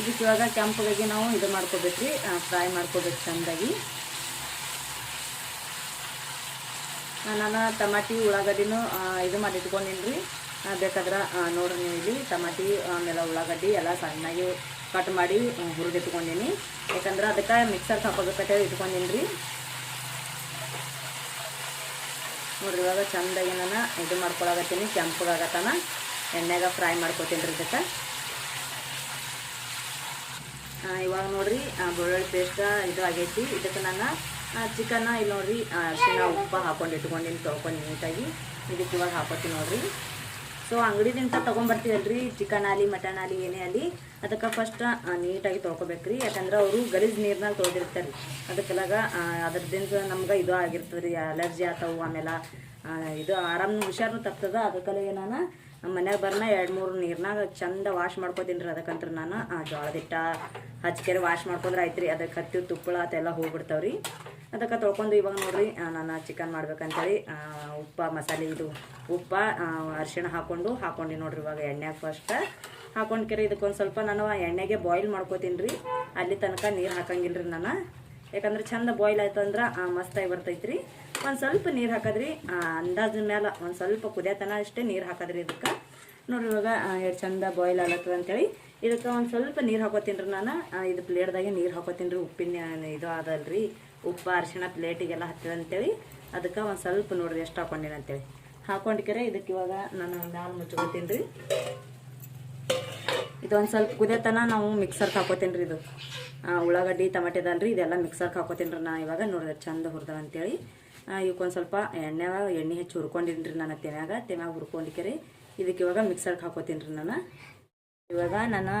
ಇದಕ್ಕೆ ಇವಾಗ ಕೆಂಪಗಾಗಿ ನಾವು ಇದು ಮಾಡ್ಕೋಬೇಕ್ರಿ ಫ್ರೈ ಮಾಡ್ಕೋಬೇಕು ಚೆಂದಾಗಿ. ನಾನು ಟಮಾಟಿ ಉಳ್ಳಾಗಡ್ಡಿನೂ ಇದು ಮಾಡಿ ಇಟ್ಕೊಂಡಿನ್ರಿ. ಬೇಕಾದ್ರೆ ಆ, ನೋಡ್ರಿ ನೀವು ಇಲ್ಲಿ ಟಮಾಟಿ ಆಮೇಲೆ ಉಳ್ಳಾಗಡ್ಡಿ ಎಲ್ಲ ಸಣ್ಣಾಗಿ ಕಟ್ ಮಾಡಿ ಹುರಿದಿಟ್ಕೊಂಡೀನಿ ಯಾಕಂದ್ರೆ ಅದಕ್ಕೆ ಮಿಕ್ಸರ್ ಹಾಕೋಬೇಕಂತೇಳಿ ಇಟ್ಕೊಂಡಿನಿ ರೀ ನೋಡ್ರಿ ಇವಾಗ ಚಂದಾಗಿ ನಾನು ಇದು ಮಾಡ್ಕೊಳಕತ್ತೀನಿ ಕೆಂಪಗಾಗತ್ತಾನ ಎಣ್ಣೆಗೆ ಫ್ರೈ ಮಾಡ್ಕೊತೀನಿ ರೀ ಇದಕ್ಕೆ ಇವಾಗ ನೋಡ್ರಿ ಬೆಳ್ಳುಳ್ಳಿ ಪೇಸ್ಟ್ ಇದು ಆಗೈತಿ. ಇದಕ್ಕೆ ನಾನು ಚಿಕನ್ನ ಇಲ್ಲಿ ನೋಡ್ರಿ. ಅರಿಶಿನ, ಉಪ್ಪು ಹಾಕೊಂಡು ಇಟ್ಕೊಂಡಿನಿ ತೊಳ್ಕೊಂಡು ನೀಟಾಗಿ. ಇದಕ್ಕೆ ಇವಾಗ ಹಾಕೋತೀನಿ ನೋಡ್ರಿ. ಸೊ ಅಂಗಡಿದಿಂದ ತೊಗೊಂಬರ್ತೀವಲ್ರಿ ಚಿಕನ್ ಆಗಲಿ ಮಟನ್ ಆಗಲಿ ಏನೇ ಆಗಲಿ ಅದಕ್ಕೆ ಫಸ್ಟ್ ನೀಟಾಗಿ ತೊಳ್ಕೊಬೇಕ್ರಿ. ಯಾಕಂದ್ರೆ ಅವರು ಗಲೀಜು ನೀರ್ನಾಗ ತೊಳೆದಿರ್ತಾರೆ ರೀ ಅದಕ್ಕೆಲ್ಲಾಗ ಅದ್ರದಿಂದ ನಮ್ಗೆ ಇದು ಆಗಿರ್ತದೆ ರೀ ಅಲರ್ಜಿ ಆತವು ಆಮೇಲೆ ಇದು ಆರಾಮ್ ಹುಷಾರು ತಪ್ತದ. ಅದಕ್ಕೆಲ್ಲ ನಾನು ನಮ್ಮ ಮನ್ಯಾಗ ಬರ್ನ ಎರಡು ಮೂರು ನೀರ್ನಾಗ ಚಂದ ವಾಶ್ ಮಾಡ್ಕೋತೀನಿ ರೀ ಅದಕ್ಕಂತ್ರ ನಾನು. ಆ, ಜೋಳದ ಹಿಟ್ಟ, ಹಚ್ಕೆರೆ ವಾಶ್ ಮಾಡ್ಕೊಂಡ್ರೆ ಆಯ್ತು ರೀ ಅದಕ್ಕೆ ಹತ್ತಿ, ತುಪ್ಪಳ, ಅದೆಲ್ಲ ಹೋಗ್ಬಿಡ್ತಾವೆ ರೀ ಅದಕ್ಕೆ ತೊಳ್ಕೊಂಡು ಇವಾಗ ನೋಡ್ರಿ ನಾನು ಚಿಕನ್ ಮಾಡ್ಬೇಕಂತೇಳಿ ಉಪ್ಪ, ಮಸಾಲೆ ಇದು ಉಪ್ಪ ಅರ್ಶಿಣ ಹಾಕೊಂಡು ಹಾಕೊಂಡು ನೋಡ್ರಿ ಇವಾಗ ಎಣ್ಣೆಗೆ ಫಸ್ಟ್ ಹಾಕೊಂಡು ಕೆರೆ, ಇದಕ್ಕೊಂದು ಸ್ವಲ್ಪ ನಾನು ಎಣ್ಣೆಗೆ ಬಾಯ್ಲ್ ಮಾಡ್ಕೋತೀನಿ ರೀ ಅಲ್ಲಿ ತನಕ ನೀರು ಹಾಕಂಗಿಲ್ಲ ರೀ ನಾನು. ಯಾಕಂದ್ರೆ ಚಂದ ಬಾಯ್ಲ್ ಆಯ್ತು ಅಂದ್ರೆ ಮಸ್ತಾಗಿ ಬರ್ತೈತ್ರಿ. ಒಂದು ಸ್ವಲ್ಪ ನೀರು ಹಾಕದ್ರಿ ಅಂದಾಜ ಅಂದಾಜಿನ ಮೇಲೆ ಒಂದು ಸ್ವಲ್ಪ ಕುದಿಯತನ ಅಷ್ಟೇ ನೀರು ಹಾಕದ್ರಿ ಇದಕ್ಕೆ. ನೋಡ್ರಿ ಇವಾಗ ಎಷ್ಟು ಚಂದ ಬಾಯ್ಲ್ ಆಗತ್ತದ ಅಂತೇಳಿ, ಇದಕ್ಕೆ ಒಂದು ಸ್ವಲ್ಪ ನೀರು ಹಾಕೋತೀನಿ ರೀ ನಾನು ಇದು ಪ್ಲೇಟ್ದಾಗೆ ನೀರು ಹಾಕೋತೀನಿ ರೀ ಉಪ್ಪಿನ ಇದು ಅದಲ್ರಿ. ಉಪ್ಪು ಅರಿಶಿಣ ಪ್ಲೇಟಿಗೆಲ್ಲ ಹತ್ತದ ಅಂತೇಳಿ ಅದಕ್ಕೆ ಒಂದು ಸ್ವಲ್ಪ ನೋಡ್ರಿ ಎಷ್ಟು ಹಾಕೊಂಡಿನ ಅಂತೇಳಿ. ಹಾಕೊಂಡ್ಕೆರೆ, ಇದಕ್ಕೆ ಇವಾಗ ನಾನು ಮ್ಯಾಲ ಮುಚ್ಕೋತೀನಿ ರೀ. ಇದೊಂದು ಸ್ವಲ್ಪ ಕುದಿಯತನ ನಾವು ಮಿಕ್ಸರ್ಗೆ ಹಾಕೋತೀನಿ ರೀ ಇದು. ಉಳ್ಳಾಗಡ್ಡಿ ಉಳ್ಳಾಗಡ್ಡಿ ಟಮಾಟೆದಲ್ರಿ ಇದೆಲ್ಲ ಮಿಕ್ಸರ್ಗೆ ಹಾಕೋತೀನಿ ರೀ ನಾ ಇವಾಗ. ನೋಡಿದ್ರೆ ಚಂದ ಹುರಿದವ ಅಂತೇಳಿ. ಇವಕ್ಕೊಂದು ಸ್ವಲ್ಪ ಎಣ್ಣೆ ಎಣ್ಣೆ ಹೆಚ್ಚು ಹುರ್ಕೊಂಡಿನಿ ರೀ ನಾನು ತೆಮ್ಯಾಗ ತೆಮ್ಯಾಗ ಹುರ್ಕೊಂಡಿಕೆರಿ, ಇದಕ್ಕೆ ಇವಾಗ ಮಿಕ್ಸರ್ಗೆ ಹಾಕೋತೀನಿ ರೀ ನಾನು. ಇವಾಗ ನಾನು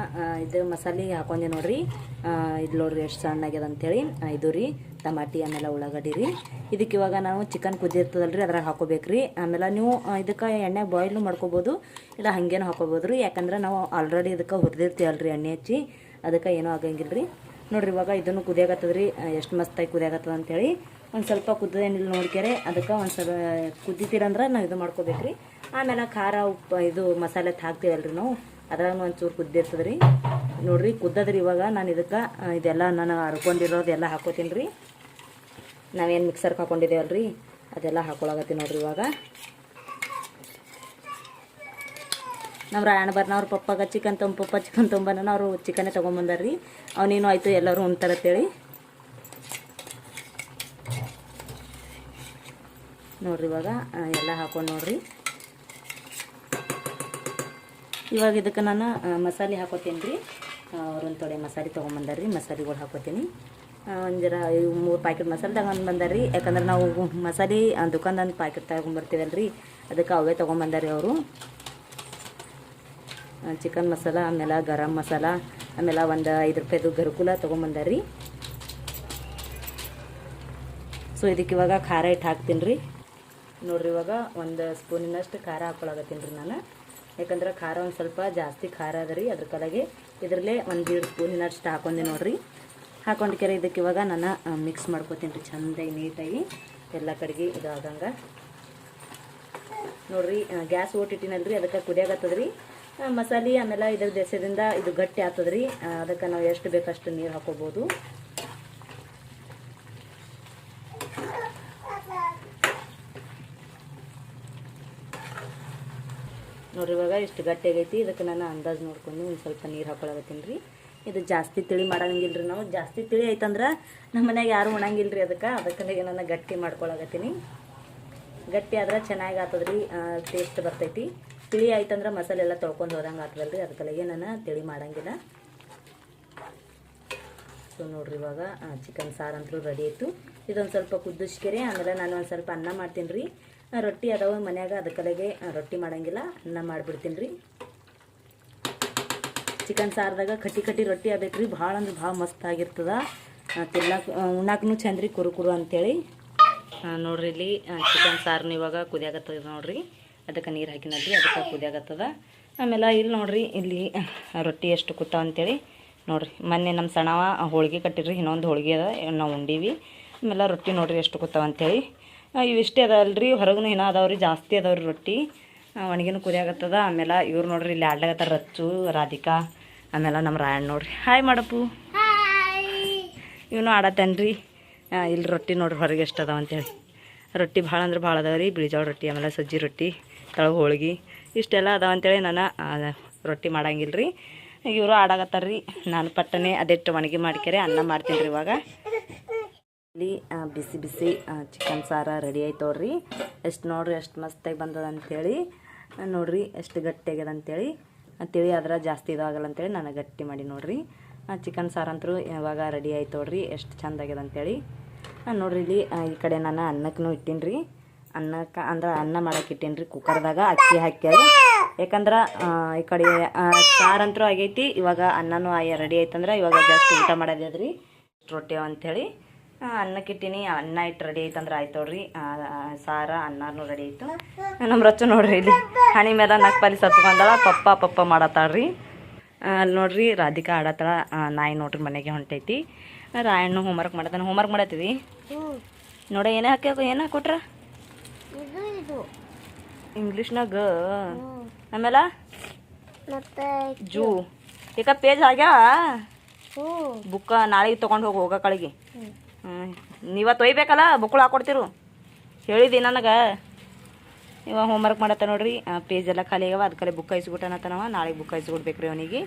ಇದು ಮಸಾಲೆ ಹಾಕೊಂಡೆ ನೋಡ್ರಿ. ಇದು ನೋಡ್ರಿ ಎಷ್ಟು ಸಣ್ಣಾಗ್ಯದ ಅಂತೇಳಿ. ಇದು ರೀ, ಟಮಾಟಿ ಆಮೇಲೆ ಉಳ್ಳಾಗಡ್ಡಿ ರೀ. ಇದಕ್ಕೆ ಇವಾಗ ನಾವು ಚಿಕನ್ ಕುದಿರ್ತದಲ್ಲ ರೀ ಅದ್ರಾಗ ಹಾಕೋಬೇಕ್ರಿ. ಆಮೇಲೆ ನೀವು ಇದಕ್ಕೆ ಎಣ್ಣೆ ಬಾಯ್ಲು ಮಾಡ್ಕೋಬೋದು. ಇಲ್ಲ ಹಾಗೇನು ಹಾಕೋಬೋದು ರೀ. ಯಾಕಂದ್ರೆ ನಾವು ಆಲ್ರೆಡಿ ಇದಕ್ಕೆ ಹುರಿದಿರ್ತೀವಲ್ರಿ ಎಣ್ಣೆ ಹಚ್ಚಿ. ಅದಕ್ಕೆ ಏನೂ ಆಗಂಗಿಲ್ಲ ರೀ ನೋಡ್ರಿ ಇವಾಗ ಇದನ್ನು ಕುದಿಯಾಗತ್ತದ ರೀ. ಎಷ್ಟು ಮಸ್ತಾಗಿ ಕುದಿಯಾಗತ್ತದ ಅಂತೇಳಿ. ಒಂದು ಸ್ವಲ್ಪ ಕುದ್ದೇನಿಲ್ಲ ನೋಡ್ಕೆರೆ ಅದಕ್ಕೆ ಒಂದು ಸ್ವಲ್ಪ ಕುದ್ದಿತೀರಂದ್ರೆ ನಾವು ಇದು ಮಾಡ್ಕೋಬೇಕ್ರಿ. ಆಮೇಲೆ ಖಾರ, ಉಪ್ಪು, ಇದು ಮಸಾಲೆ ಹಾಕ್ತೀವಲ್ರಿ ನಾವು. ಅದ್ರಾಗ ಒಂಚೂರು ಕುದ್ದಿರ್ತದೆ ರೀ ನೋಡಿರಿ, ಕುದ್ದದ್ರಿ ಇವಾಗ. ನಾನು ಇದಕ್ಕೆ ಇದೆಲ್ಲ ನಾನು ಹರ್ಕೊಂಡಿರೋದೆಲ್ಲ ಹಾಕೋತೀನಿ ರೀ ನಾವೇನು ಮಿಕ್ಸರ್ಗೆ ರೀ ಅದೆಲ್ಲ ಹಾಕೊಳಗತ್ತೀನಿ ನೋಡ್ರಿ ಇವಾಗ. ನಮ್ಮ ರಾಯಣ ಬರ್ನವ್ರ ಪಪ್ಪಾಗ ಚಿಕನ್ ತುಂಬ, ಪಪ್ಪ ಚಿಕನ್ ತುಂಬನ ಅವರು ಚಿಕನ್ನೇ ತೊಗೊಂಬಂದಾರ್ರಿ ಅವನೇನು ಆಯಿತು ಎಲ್ಲರೂ ಉಣ್ತಾರತ್ತೇಳಿ ನೋಡ್ರಿ ಇವಾಗ ಎಲ್ಲ ಹಾಕೊಂಡು ನೋಡ್ರಿ. ಇವಾಗ ಇದಕ್ಕೆ ನಾನು ಮಸಾಲೆ ಹಾಕೋತೀನಿ ರೀ. ಅವ್ರೊಂದು ತೊಡೆ ಮಸಾಲೆ ತೊಗೊಂಬಂದಾರ್ರಿ ಮಸಾಲೆಗಳು ಹಾಕೋತೀನಿ. ಜರ ಮೂರು ಪ್ಯಾಕೆಟ್ ಮಸಾಲೆ ತಗೊಂಡು ಬಂದಾರ್ರಿ ಯಾಕಂದ್ರೆ ನಾವು ಮಸಾಲೆ ದುಕಾನ್ದಂದು ಪ್ಯಾಕೆಟ್ ರೀ ಅದಕ್ಕೆ ಅವೇ ತೊಗೊಂಬಂದಾರಿ ಅವರು. ಚಿಕನ್ ಮಸಾಲ, ಆಮೇಲೆ ಗರಂ ಮಸಾಲ, ಆಮೇಲೆ ಒಂದು ಐದು ರೂಪಾಯಿದು ಗರುಕುಲ ತೊಗೊಂಬಂದಾರ್ರಿ ಸೊ ಇದಕ್ಕೆ ಇವಾಗ ಖಾರ ಇಟ್ಟು ಹಾಕ್ತೀನಿ ರೀ ನೋಡ್ರಿ ಇವಾಗ ಒಂದು ಸ್ಪೂನಿನಷ್ಟು ಖಾರ ಹಾಕೊಳಗತ್ತೀನಿ ರೀ ನಾನು. ಯಾಕಂದ್ರೆ ಖಾರ ಒಂದು ಸ್ವಲ್ಪ ಜಾಸ್ತಿ ಖಾರ ಅದ ರೀ, ಅದ್ರ ಕಲಾಗೆ ಇದರಲ್ಲೇ ಒಂದು ದೀಡ್ ಸ್ಪೂನಿನಷ್ಟು ಹಾಕೊಂಡೆ ನೋಡ್ರಿ. ಹಾಕೊಂಡ್ಕೆರೆ ಇದಕ್ಕೆ ಇವಾಗ ನಾನು ಮಿಕ್ಸ್ ಮಾಡ್ಕೊತೀನಿ ರೀ, ಚೆಂದಾಗಿ ನೀಟಾಗಿ ಎಲ್ಲ ಕಡೆಗೆ ಇದು ಆದಂಗೆ ನೋಡ್ರಿ ಗ್ಯಾಸ್ ಓಟಿಟ್ಟಿನಲ್ರಿ, ಅದಕ್ಕೆ ಕುದಿಯಾಗತ್ತದ ರೀ ಮಸಾಲೆ ಆಮೇಲೆ ಇದ್ರ ದೇಶದಿಂದ ಇದು ಗಟ್ಟಿ ಆಗ್ತದ್ರಿ. ಅದಕ್ಕೆ ನಾವು ಎಷ್ಟು ಬೇಕಷ್ಟು ನೀರು ಹಾಕೋಬೋದು. ನೋಡ್ರಿ, ಇವಾಗ ಇಷ್ಟು ಗಟ್ಟಿ ಆಗೈತಿ, ಇದಕ್ಕೆ ನಾನು ಅಂದಾಜು ನೋಡ್ಕೊಂಡು ಒಂದು ಸ್ವಲ್ಪ ನೀರು ಹಾಕೊಳಗತ್ತೀನಿ ರೀ. ಇದು ಜಾಸ್ತಿ ತಿಳಿ ಮಾಡೋಂಗಿಲ್ಲ ರೀ ನಾವು. ಜಾಸ್ತಿ ತಿಳಿ ಆಯ್ತಂದ್ರೆ ನಮ್ಮ ಮನ್ಯಾಗ ಯಾರು ಉಣಂಗಿಲ್ಲ ರೀ ಅದಕ್ಕೆ. ಅದಕ್ಕೆ ನಾನು ಗಟ್ಟಿ ಮಾಡ್ಕೊಳಗತ್ತೀನಿ ಗಟ್ಟಿ ಆದ್ರೆ ಚೆನ್ನಾಗಿ ಆತದ್ರಿ ರೀ ಟೇಸ್ಟ್ ಬರ್ತೈತಿ. ತಿಳಿ ಆಯ್ತಂದ್ರೆ ಮಸಾಲೆ ಎಲ್ಲ ತೊಳ್ಕೊಂಡು ಹೋದಂಗೆ ಆಗ್ತದಲ್ಲ ರೀ ಅದಕ್ಕೆ ನಾನು ತಿಳಿ ಮಾಡಂಗಿಲ್ಲ. ಸೊ ನೋಡ್ರಿ ಇವಾಗ ಚಿಕನ್ ಸಾರು ಅಂತೂ ರೆಡಿ ಆಯಿತು. ಇದೊಂದು ಸ್ವಲ್ಪ ಕುದಿಸ್ಕೆರೆ ಆಮೇಲೆ ನಾನು ಒಂದು ಸ್ವಲ್ಪ ಅನ್ನ ಮಾಡ್ತೀನಿ ರೀ. ರೊಟ್ಟಿ ಅದಾವ ಮನ್ಯಾಗ ಅದಕ್ಕದಾಗೆ ರೊಟ್ಟಿ ಮಾಡಂಗಿಲ್ಲ, ಅನ್ನ ಮಾಡಿಬಿಡ್ತೀನಿ ರೀ ಚಿಕನ್ ಸಾರ್ದಾಗ ಕಟ್ಟಿ ಕಟ್ಟಿ ರೊಟ್ಟಿ ಆಗ್ಬೇಕು ರೀ ಭಾಳ ಅಂದ್ರೆ ಭಾಳ ಮಸ್ತ್ ಆಗಿರ್ತದ. ತಿನ್ನಕ್ಕೆ ಉಣ್ಣಾಕೂ ಚಂದ ರೀ ಕುರು ಕುರು ಅಂತೇಳಿ. ನೋಡ್ರಿ ಇಲ್ಲಿ ಚಿಕನ್ ಸಾರ್ನ ಇವಾಗ ಕುದಿಯಾಗತ್ತದ ನೋಡ್ರಿ. ಅದಕ್ಕೆ ನೀರು ಹಾಕಿನಲ್ರಿ ಅದಕ್ಕೆ ಕುದಿಯಾಗತ್ತದ ಆಮೇಲೆ ಇಲ್ಲಿ ನೋಡ್ರಿ, ಇಲ್ಲಿ ರೊಟ್ಟಿ ಎಷ್ಟು ಕೂತಾವ ಅಂತೇಳಿ. ನೋಡ್ರಿ, ಮೊನ್ನೆ ನಮ್ಮ ಸಣ್ಣವ ಹೋಳಿಗೆ ಕಟ್ಟಿರಿ ಇನ್ನೊಂದು ಹೋಳಿಗೆ ಅದ, ನಾವು ಉಂಡೀವಿ. ಆಮೇಲೆ ರೊಟ್ಟಿ ನೋಡ್ರಿ ಎಷ್ಟು ಕೂತಾವ ಅಂತೇಳಿ. ಆ, ಅದಾವಲ್ಲ ರೀ ಹೊರಗೂ ಇನ್ನೂ ರೀ ಜಾಸ್ತಿ ಅದಾವ್ರಿ ರೊಟ್ಟಿ. ಒಣಗಿನ ಕುದಿಯಾಗತ್ತದ ಆಮೇಲೆ ಇವ್ರು ನೋಡ್ರಿ ಇಲ್ಲಿ ಆಡ್ಲಾಗತ್ತಾರ ರಚ್ಚು ರಾಧಿಕಾ ಆಮೇಲೆ ನಮ್ಮ ರಾಯಣ್ಣ ನೋಡ್ರಿ. ಹಾಯ್ ಮಾಡಪ್ಪು. ಇವನು ಆಡತ್ತೇನ್ರಿ. ಇಲ್ಲಿ ರೊಟ್ಟಿ ನೋಡ್ರಿ ಹೊರಗೆ ಎಷ್ಟು ಅದಾವ ಅಂತೇಳಿ. ರೊಟ್ಟಿ ಭಾಳ ಅಂದ್ರೆ ಭಾಳ ಅದಾವ ರೀ. ಬಿಳಿಜಾಳ ರೊಟ್ಟಿ ಆಮೇಲೆ ಸಜ್ಜಿ ರೊಟ್ಟಿ ತಳಗ ಹೋಳ್ಗೆ ಇಷ್ಟೆಲ್ಲ ಅದಾವ ಅಂತೇಳಿ ನಾನು ರೊಟ್ಟಿ ಮಾಡಂಗಿಲ್ಲ ರೀ ಇವರು ಆಡಾಗತ್ತಾರ್ರಿ ರೀ ನಾನು ಪಟ್ಟನೆ ಅದಿಟ್ಟು ಒಣಗಿ ಮಾಡ್ಕೆರೆ ಅನ್ನ ಮಾಡ್ತೀನಿ ರೀ ಇವಾಗ. ಇಲ್ಲಿ ಬಿಸಿ ಬಿಸಿ ಚಿಕನ್ ಸಾರ ರೆಡಿ ಆಯ್ತವ್ರಿ ಎಷ್ಟು ನೋಡ್ರಿ ಎಷ್ಟು ಮಸ್ತಾಗಿ ಬಂದದ ಅಂತೇಳಿ. ಆ, ನೋಡ್ರಿ ಎಷ್ಟು ಗಟ್ಟಿ ಆಗ್ಯದ ಅಂತೇಳಿ. ಆ, ತಿಳಿ ಆದ್ರೆ ಜಾಸ್ತಿ ಇದಾಗಲ್ಲ ಅಂತೇಳಿ ನಾನು ಗಟ್ಟಿ ಮಾಡಿ ನೋಡ್ರಿ. ಚಿಕನ್ ಸಾರು ಅಂತೂ ಇವಾಗ ರೆಡಿ ಆಯ್ತವ್ರಿ ಎಷ್ಟು ಚಂದ ಆಗ್ಯದ ಅಂತೇಳಿ. ಆ, ನೋಡ್ರಿ ಇಲ್ಲಿ ಈ ಕಡೆ ನಾನು ಅನ್ನಕ್ಕೂ ಇಟ್ಟೀನಿ ರೀ ಅನ್ನಕ್ಕೆ ಅಂದ್ರೆ ಅನ್ನ ಮಾಡಕ್ಕೆ ಇಟ್ಟೀನಿ ರೀ ಕುಕ್ಕರ್ದಾಗ ಅಕ್ಕಿ ಹಾಕ್ಯಾರಿ. ಯಾಕಂದ್ರೆ ಈ ಕಡೆ ಸಾರು ಅಂತೂ ಆಗೈತಿ ಇವಾಗ ಅನ್ನನೂ ರೆಡಿ ಆಯ್ತಂದ್ರೆ ಇವಾಗ ಜಾಸ್ತಿ ಊಟ ಮಾಡೋದ್ರಿ ರೊಟ್ಟಿ ಅಂಥೇಳಿ ಅನ್ನಕ್ಕೆ ಇಟ್ಟೀನಿ. ಅನ್ನ ಇಟ್ಟು ರೆಡಿ ಆಯ್ತು ನೋಡ್ರಿ. ಆ, ಆ, ಸಾರ ಅನ್ನನೂ ರೆಡಿ ಆಯ್ತು ನಮ್ಮ ರೊಚ್ಚು ನೋಡ್ರಿ ಇಲ್ಲಿ. ಹಣಿ ಮೇಲೆ ನಕ್ಪಾಲಿ ಸತ್ಕೊಂಡಳ. ಪಪ್ಪ ಪಪ್ಪ ಮಾಡತ್ತಾಳ್ರಿ. ಅಲ್ಲಿ ನೋಡ್ರಿ ರಾಧಿಕಾ ಆಡತ್ತಾಳ. ನಾಯಿ ನೋಡ್ರಿ ಮನೆಗೆ ಹೊಂಟೈತಿ. ರಾಯಣ್ಣ ಹೋಮ್ವರ್ಕ್ ಮಾಡತ್ತಾನ. ಹೋಮ್ವರ್ಕ್ ಮಾಡತ್ತೀವಿ. ನೋಡ ಏನೇ ಹಾಕ್ಯಾಕ ಏನ ಕೊಟ್ರ ಇಂಗ್ಲೀಷ್ನಾಗ. ಆಮೇಲೆ? ಮತ್ತೆ ಜೂ. ಈಗ ಪೇಜ್ ಆಗ್ಯಾವ ಬುಕ್ಕ ನಾಳೆಗೆ ತೊಗೊಂಡು ಹೋಗಿ ಹೋಗೋ ಕಳಿಗೆ. ಹ್ಞೂ ನೀವ ತೊಯ್ಬೇಕಲ್ಲ ಬುಕ್ಳು ಹಾಕೊಡ್ತಿರು. ಹೇಳಿದಿ ನನಗೆ. ಇವಾಗ ಹೋಮ್ವರ್ಕ್ ಮಾಡತ್ತ ನೋಡ್ರಿ. ಪೇಜ್ ಎಲ್ಲ ಖಾಲಿ ಆಗ್ಯಾವ ಅದಕ್ಕೆ ಬುಕ್ ಇಸ್ಬಿಟ್ಟನತ್ತನವ ನಾಳೆಗೆ ಬುಕ್ ಇಸ್ಕೊಡ್ಬೇಕ್ರಿ ಅವನಿಗೆ.